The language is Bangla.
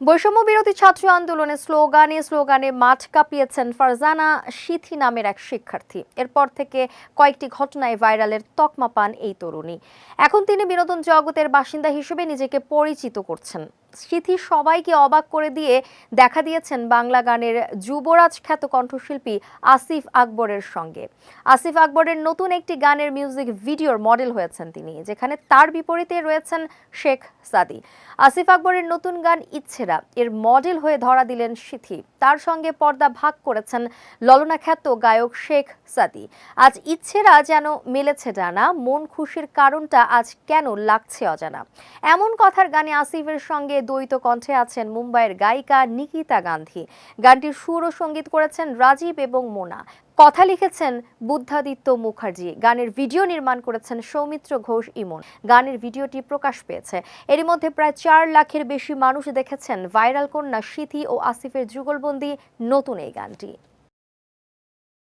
বৈষম্য বিরোধী ছাত্র আন্দোলনে স্লোগানে স্লোগানে মাঠ কাঁপিয়েছেন ফারজানা সিথি নামের এক শিক্ষার্থী। এরপর থেকে কয়েকটি ঘটনায় ভাইরালের তকমা পান এই তরুণী। এখন তিনি বিনোদন জগতের বাসিন্দা হিসেবে নিজেকে পরিচিত করছেন। সিথি সবাইকে অবাক করে দিয়ে দেখা দিয়েছেন বাংলা গানের যুবরাজ খ্যাত কণ্ঠশিল্পী আসিফ আকবরের সঙ্গে। আসিফ আকবরের নতুন একটি গানের মিউজিক ভিডিওর মডেল হয়েছেন তিনি, যেখানে তার বিপরীতে রয়েছেন শেখ সাদি। আসিফ আকবরের নতুন গান ইচ্ছেরা, এর মডেল হয়ে ধরা দিলেন সিথি। তার সঙ্গে পর্দা ভাগ করেছেন ললনা খ্যাত গায়ক শেখ সাদি। আজ ইচ্ছেরা যেন মেলেছে ডানা, মন খুশির কারণটা আজ কেন লাগছে অজানা। এমন কথার গানে আসিফের সঙ্গে দ্বৈত কণ্ঠে আছেন মুম্বাইয়ের গায়িকা নিকিতা গান্ধী। গানটির সুর ও সংগীত করেছেন রাজীব এবং মোনা। কথা লিখেছেন বুদ্ধাদিত্য মুখার্জি। গানের ভিডিও নির্মাণ করেছেন সৌমিত্র ঘোষ ইমন। গানের ভিডিওটি প্রকাশ পেয়েছে। এর মধ্যে প্রায় চার লাখের বেশি মানুষ দেখেছেন ভাইরাল কন্যা সিথি ও আসিফের যুগলবন্দি নতুন এই গানটি।